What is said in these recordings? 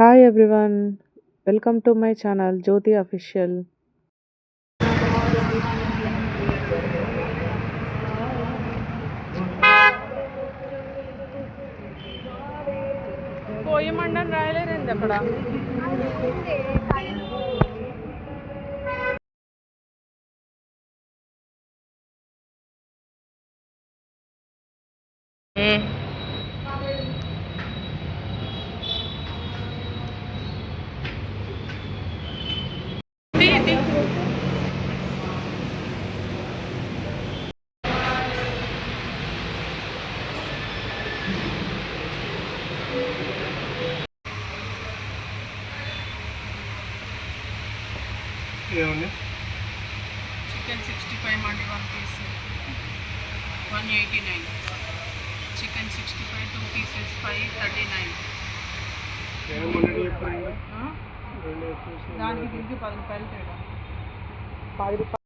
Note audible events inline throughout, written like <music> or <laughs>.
hi everyone welcome to my channel Jyoti official పోయమండని రాయలేరండి అక్కడ ఏమండి chicken sixty five అండి one piece one eighty nine chicken sixty five two pieces five thirty nine ఏమన్నట్టు చెప్పండి రెండు చూసి దానికి దీనికి పది రూపాయలు తేడా పది రూపాయలు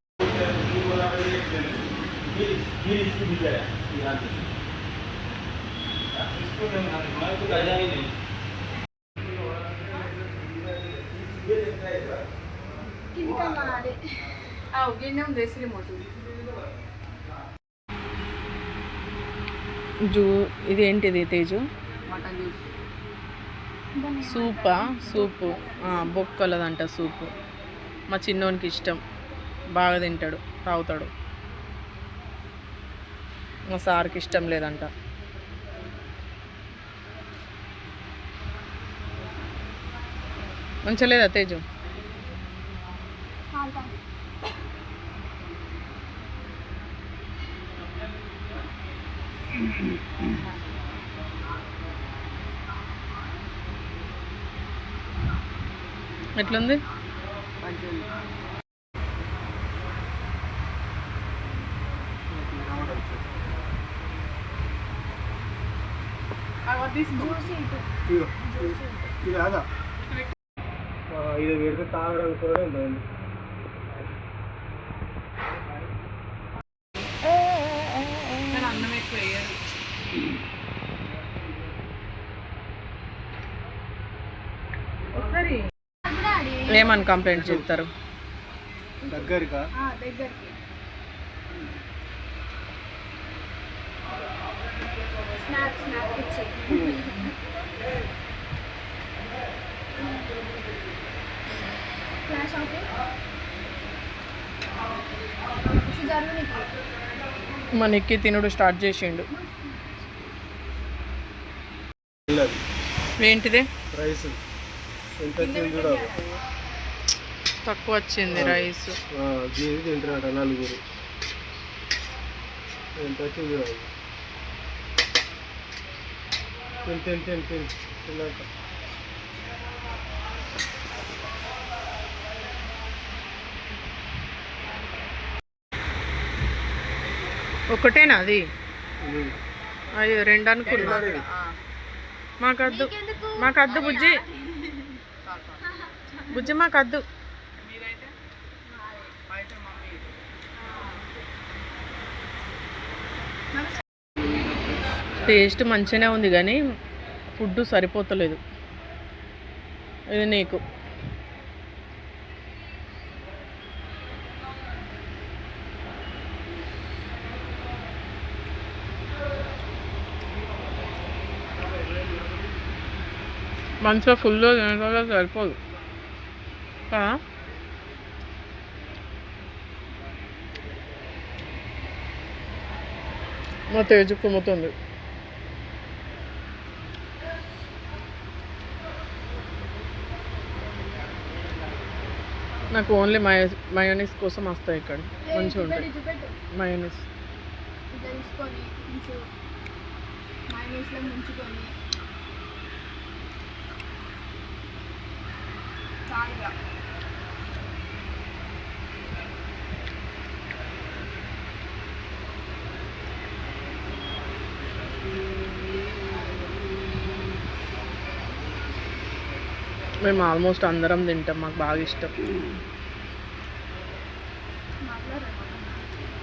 రిమోట్ జూ ఇది ఏంటిది తేజు? మటన్ జ్యూస్ సూపా? సూపు. బొక్కలదంట సూపు. మా చిన్నోనికి ఇష్టం. బాగా తింటాడు తాగుతాడు. మా సార్కి ఇష్టం లేదంట. మంచిగా లేదా తేజు ఎట్లుంది? ఇది కాదా ఆ, ఇది పెడితే తాగడానికి కూడా ఉందండి కానీ అన్నం ఎక్కువ వేయరు ఒకసారి ఏమని కంప్లైంట్ చెప్తారు? దగ్గరగా దగ్గరికి. స్నాప్ స్నాప్ ఇచ్చి. ఫ్లాష్ ఆఫ్ జరుగు నీకు. మా నిక్కి తినుడు స్టార్ట్ చేసిండు. ఏంటిది? రైస్. ఎంత చూడాలి తక్కువ వచ్చింది రైస్. ఆ, దీనికి తింటున్నాడు నలుగురు. ఎంత వచ్చింది తిని తిని తిని తిని తిన్నాక. ఒకటేనా అది? అయ్యో రెండు అనుకున్నా. మాకద్దు మాకద్దు బుజ్జి. <laughs> బుజ్జి మాకద్దు మీరైతే అయితే మమ్మీ టేస్ట్ మంచిగానే ఉంది కానీ ఫుడ్ సరిపోతలేదు. ఇది నీకు. మంచిగా ఫుల్ తినగా సరిపోదు. కదా? మా తేజు కుమ్ముతుంది. నాకు ఓన్లీ మయ మయోనీస్ కోసం వస్తాయి ఇక్కడ. మంచిగా ఉంటాయి. చూపెట్టు మయోనీస్ ఇట్లా తీసుకొని మేము ఆల్మోస్ట్ అందరం తింటాం మాకు బాగా ఇష్టం.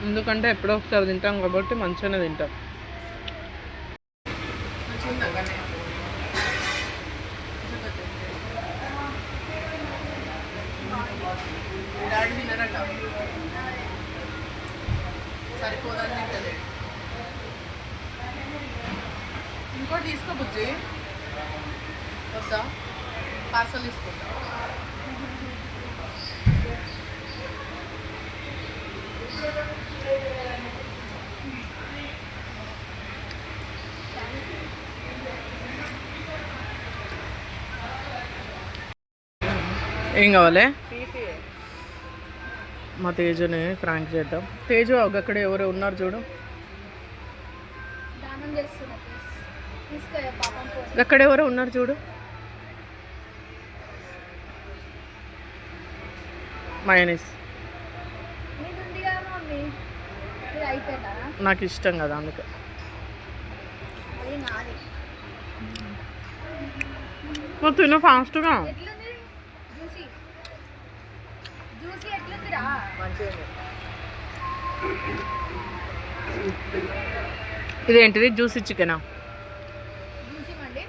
ఎందుకంటే ఎప్పుడో ఒకసారి తింటాం కాబట్టి మంచిగానే తింటాం. ఇంకోటి తీసుకోబుజ్జి వస్తా. పార్సల్ తీసుకుంటా. ఏం కావాలి? మా తేజుని ఫ్రాంక్ చేద్దాం. తేజు అక్కడ ఎవరు ఉన్నారు చూడు. అక్కడ ఎవరో ఉన్నారు చూడు. మయనీస్ నాకు ఇష్టం కదా అందుకే. నువ్వు తిను ఫాస్ట్గా. ఎట్లుంది? జ్యూసీ. జ్యూసీ ఎట్లుందిరా? ఇదేంటిది? జ్యూసీ చికెనా జ్యూసీ మండి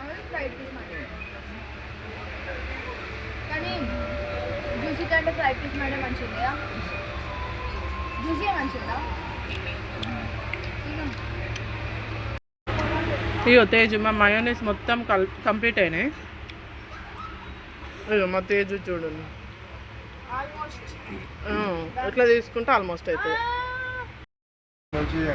అవును ఫ్రైడ్ పీస్ మండి కానీ జ్యూసీ కంటే ఫ్రైడ్ పీస్ మండే మంచిగా జ్యూసీ మంచిదా ఇగో. తేజు మా మయోనీస్ మొత్తం కల్ కంప్లీట్ అయినాయి. ఇగో మా తేజు చూడండి. ఇట్లా తీసుకుంటే ఆల్మోస్ట్ అవుతుంది మంచిదే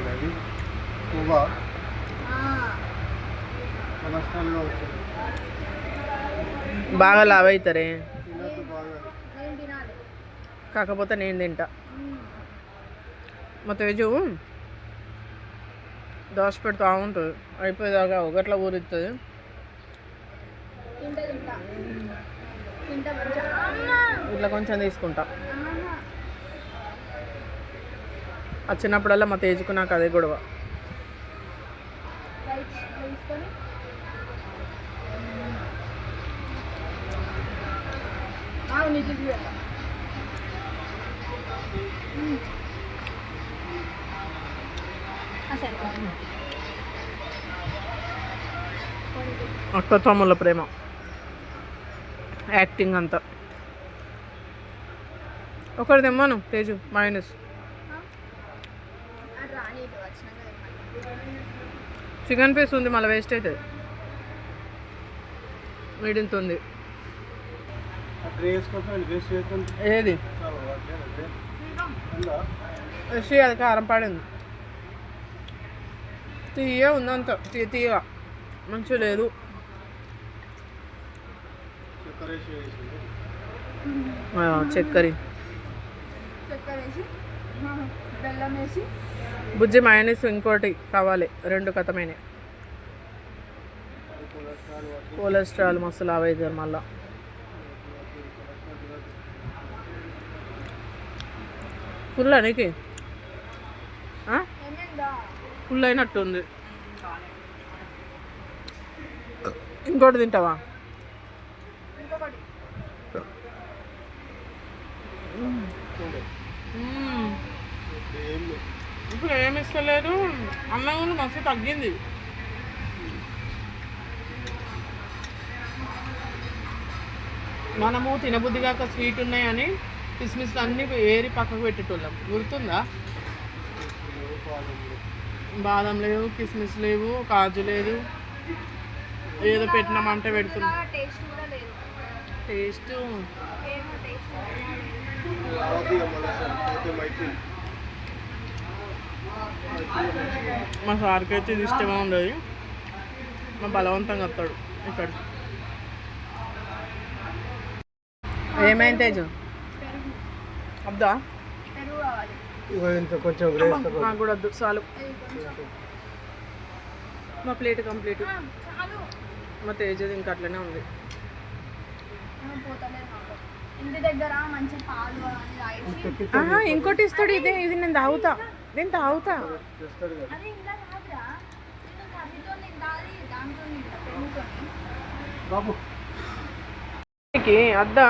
బాగా లావ్ అవుతారే తినద్దు బాగా నేను తినాలి కాకపోతే నేను తింటా. మా తేజు దోశ పెడతా ఉంటుంది. అయిపోయేదాకా ఒకట్లా మంచిగా ఇట్లా కొంచెం తీసుకుంటా. వచ్చినప్పుడల్లా మా తేజుకు నాకు అదే గొడవ. అక్క తమ్ముళ్ళ ప్రేమ. యాక్టింగ్ అంతా. ఒకటి తెమ్మాను తేజు మైనస్ చికెన్ పీస్ ఉంది మళ్ళీ వేస్ట్ అవుతుంది వీడింతుంది ఏది? ఉందా అది కారం పడింది. తీయ ఉందంత. తీయ మంచిగా లేదు. చక్కెర. వేసి బెల్లం వేసి. బుజ్జి మైనస్ ఇంకోటి కావాలి రెండు కథమైన కొలెస్ట్రాల్ మస్తు లావ్ అవుతుంది మళ్ళా. ఫుల్ నీకు? ఆ? ఏమైందా? ఫుల్ అయినట్టుంది. ఇంకోటి తింటావా ఇంకొకటి మ్మ్. ఏం లేదు. ఇప్పుడు ఏమి ఇస్తలేదు అన్నం కూడా మస్తు తగ్గింది. మనము తినబుద్ధి కాక స్వీట్ ఉన్నాయని కిస్మిస్లు అన్నీ ఏరి పక్కకు పెట్టేటోళ్ళం. గుర్తుందా? బాదం లేవు కిస్మిస్ లేవు కాజు లేదు. ఏదో పెట్టినామంటే పెడుతున్నాం. టేస్ట్ కూడా లేదు టేస్ట్ ఏమో టేస్ట్ రావద్దు ఇక మళ్ళీ సార్ పోతే మైకి మా సార్కి అయితే ఇది ఇష్టమే ఉండదు. మా బలవంతంగా వస్తాడు ఇక్కడ ఏమైంది తేజు? అబ్దా కొంచెం నాకు కూడా వద్దు చాలు. మా ప్లేట్ కంప్లీట్. మా తేజది ఇంకా అట్లనే ఉంది. ఇంకోటి ఇస్తాడు ఇదే ఇది నేను తాగుతా. నేను తాగుతా. అద్దా?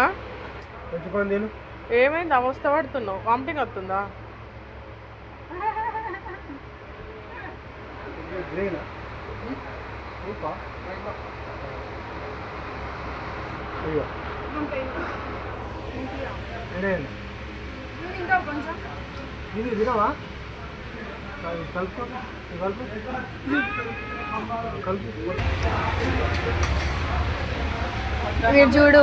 ఏమైంది? అవస్థ పడుతున్నావు. వామిటింగ్ వస్తుందా? ఇది తినవా? కలుపు. కలుపు కలుపు మీరు చూడు.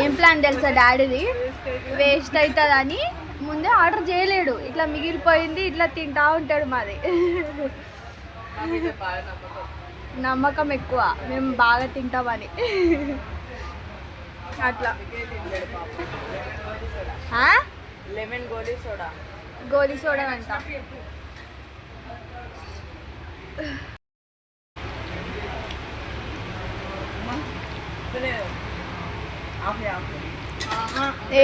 ఏం ప్లాన్ తెలుసా డాడీది? వేస్ట్ అవుతుందని ముందే ఆర్డర్ చేయలేడు. ఇట్లా మిగిలిపోయింది ఇట్లా తింటా ఉంటాడు మాది. నమ్మకం ఎక్కువ. మేము బాగా తింటామని. అట్లా. లెమన్ గోలీ సోడా. గోలీ సోడా అంట.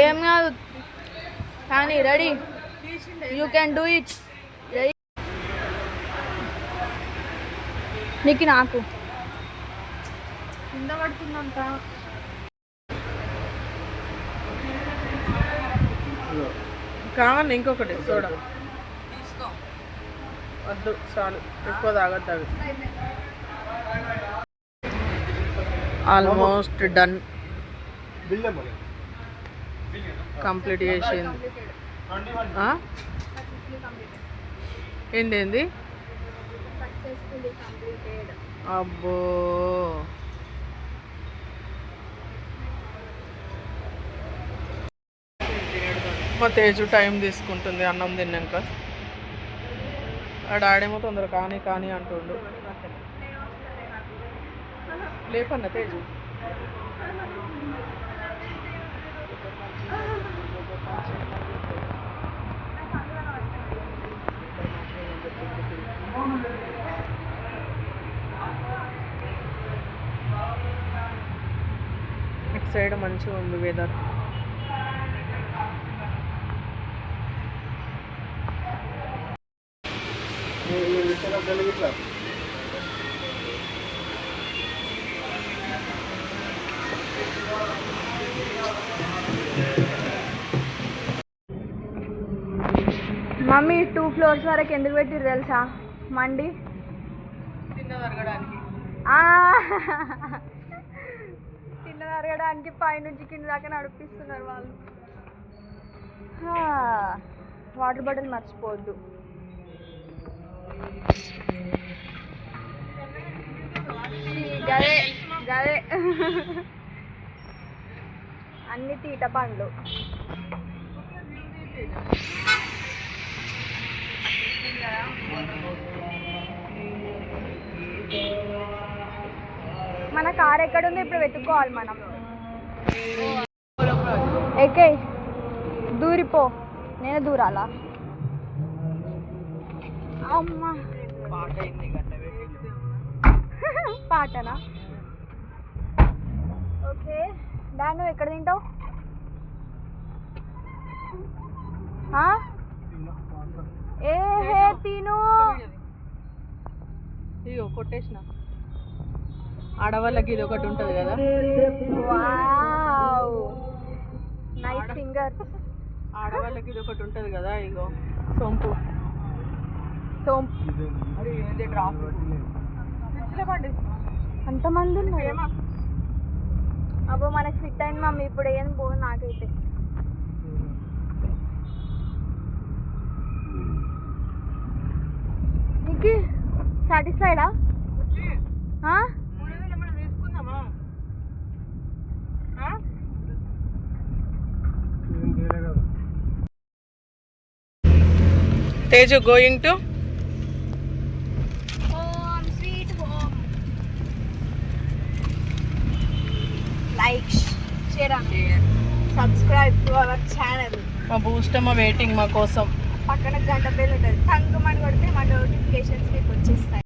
ఏం కాదు. కానీ ready. You can do it. Ready. నీకు నాకు. కింద పడుతుందంట. కావాలి ఇంకొకటి సోడా. వద్దు చాలు. ఎక్కువ తాగద్దు అవి. Almost done. కంప్లీట్ చేసింది. ఆ? ఏంది ఏంది? Successfully completed. అబ్బో. మా తేజు టైం తీసుకుంటుంది అన్నం తిన్నాక. ఆ డాడేమో తొందర కానీ కానీ అంటుండు. లేపన్న తేజు. ఇటు సైడ్ మంచిగా ఉంది వెదర్ ఇట్లా మమ్మీ టూ ఫ్లోర్స్ వరకు ఎందుకు పెట్టిరు తెలుసా? మండి. తిన్న అరగడానికి పైనుంచి కింద దాకా నడిపిస్తున్నారు వాళ్ళు. వాటర్ బాటిల్ మర్చిపోవద్దు. గదే గదే. అన్ని తీట పండ్లు. మన కార్ ఎక్కడుందో ఇప్పుడు వెతుక్కోవాలి మనం. ఎక్కే దూరిపో. నేను దూరాలా? అమ్మా. <laughs> పాటనా? ఓకే. డాడ్ నువ్వు ఎక్కడ తింటావు? ఏ హే తిను. ఇగో కొట్టేసిన. ఆడవాళ్ళకి ఇది ఒకటి ఉంటుంది కదా. నైస్ సింగర్ ఆడవాళ్ళకి ఇది ఒకటి ఉంటుంది కదా ఇగో సొంపు. సోమ్ అంతమంది అబ్బో మనకి ఫిట్ అయింది మమ్మీ. ఇప్పుడు ఏం పోదు నాకైతే. నీకు సాటిస్ఫైడా? Teju going to share subscribe to our channel మా బూస్టమ్మ వెయిటింగ్ మా కోసం. పక్కన గంట బెల్ ఉంటుంది. టంగ్ మని కొడితే మా నోటిఫికేషన్స్ మీకు వచ్చేస్తాయి.